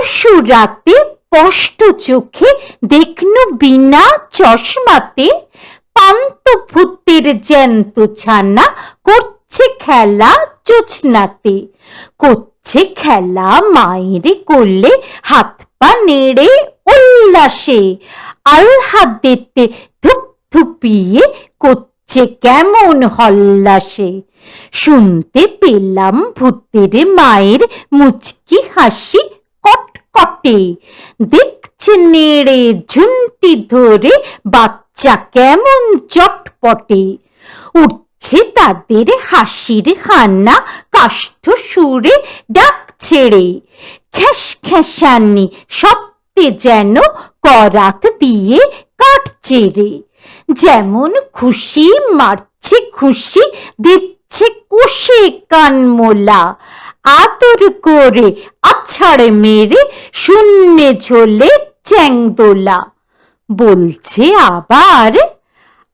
পরশু রাতে স্পষ্ট চোখে, দেখনু বিনা চশমাতে পান্ত ভূতের জ্যান্ত ছানা করছে খেলা জোছনাতে করছে খেলা মায়ের কোলে, হাত পা নেড়ে উল্লাসে। আলহাদেতে ধুপ ধুপিয়ে করছে কেমন হল্লাসে। শুনতে পেলাম ভূতের মায়ের মুচকি হাসি কটকটে দেখছে নেড়ে ঝুন্টি ধরে বাচ্চা কেমন চটপটে। উঠছে তাদের হাসির হান্না কাষ্ঠ সুরে ডাক ছেড়ে। খ্যাস খ্যাসানি শব্দে যেন করাত দিয়ে কাঠ চেড়ে যেমন খুশি মারছে খুশি, দিচ্ছে কষে কানমোলা। আদর করে আছাড় মেরে শূন্যে ঝোলে চ্যাংদোলা। বলছে আবার,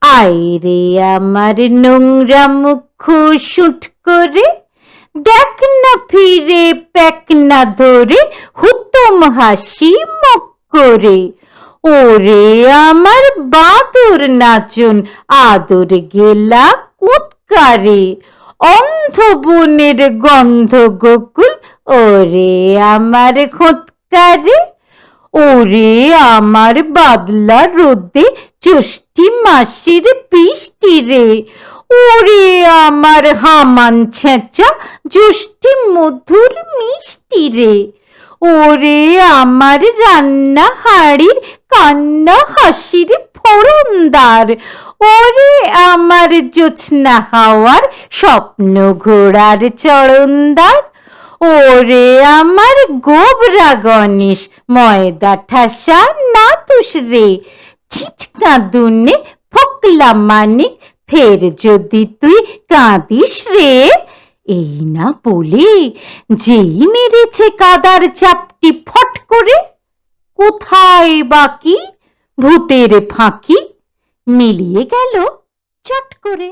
আয় রে আমার নোংরা মুখ শুট করে, দেখ না ফিরে প্যাক না ধরে, হুতম হাসি মুখ করে। ওরে আমার বাদর নাচন, আদর গেলা কুৎকারে। অন্ধ বনের গন্ধ গোকুল, ওরে আমার খোঁতকারে ওরে আমার বাদলা রোদে জ্যৈষ্ঠী মাসির বৃষ্টি রে ওরে আমার হামান ছেঁচা জ্যৈষ্ঠী মধুর মিষ্টি রে ওরে আমার রান্না হাড়ির কান্না হাসির ফোড়নদার ওরে আমার জোছনা হাওয়ার স্বপ্ন ঘোড়ার চরণদার ওরে আমার গোবরা গণেশ, ময়দা ঠাসা না তুষ রে। ছিচকা দুনে ফকলা মানিক, ফের যদি তুই কাঁদিস রে। এই না বলে যেই মেরেছে কাদার চাপটি ফট করে, কোথায় বাকি? ভূতের ফাঁকি মিলিয়ে গেল চট করে।